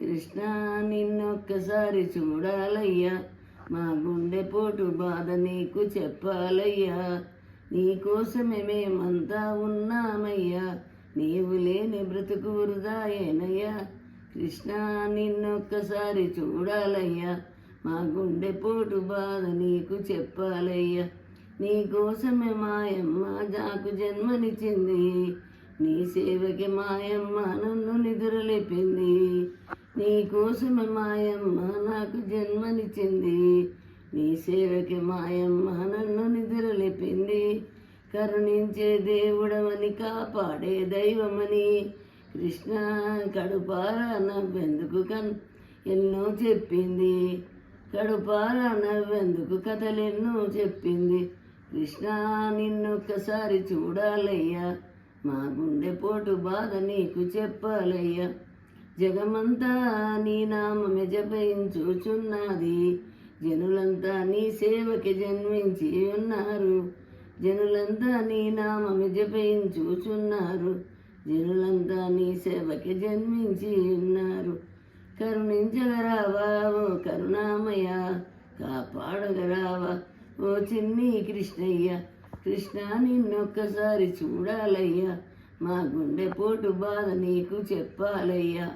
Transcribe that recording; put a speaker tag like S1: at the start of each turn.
S1: కృష్ణ నిన్నొక్కసారి చూడాలయ్యా. మా గుండె పోటు బాధ నీకు చెప్పాలయ్యా. నీకోసమే మేమంతా ఉన్నామయ్యా. నీవు లేని బ్రతుకు వృధాయేనయ్యా కృష్ణ నిన్నొక్కసారి చూడాలయ్యా. మా గుండె పోటు బాధ నీకు చెప్పాలయ్యా. నీకోసమే మాయమ్మ జాకు జన్మనిచ్చింది. నీ సేవకి మాయమ్మ నన్ను నిద్రలేపింది. నీ కోసమే మాయమ్మ నాకు జన్మనిచ్చింది. నీ సేవకి మాయమ్మ నన్ను నిద్రలేపింది. కరుణించే దేవుడమని కాపాడే దైవమని కృష్ణ కడుపారా నవ్వెందుకు కన్ ఎన్నో చెప్పింది. కడుపారా నవ్వెందుకు కథలెన్నో చెప్పింది. కృష్ణ నిన్నొక్కసారి చూడాలయ్యా. మా గుండె పోటు బాధ నీకు చెప్పాలయ్యా. జగమంతా నీ నామమే జపయించుచున్నది జనులంతా నీ సేవకి జన్మించి ఉన్నారు. జనులంతా నీ నామమే జపయించుచున్నారు జనులంతా నీ సేవకి జన్మించి ఉన్నారు. కరుణించగరావా ఓ కరుణామయ కాపాడగరావా ఓ చిన్ని కృష్ణయ్య. కృష్ణ నిన్నొక్కసారి చూడాలయ్యా. మా గుండెపోటు బాధ నీకు చెప్పాలయ్యా.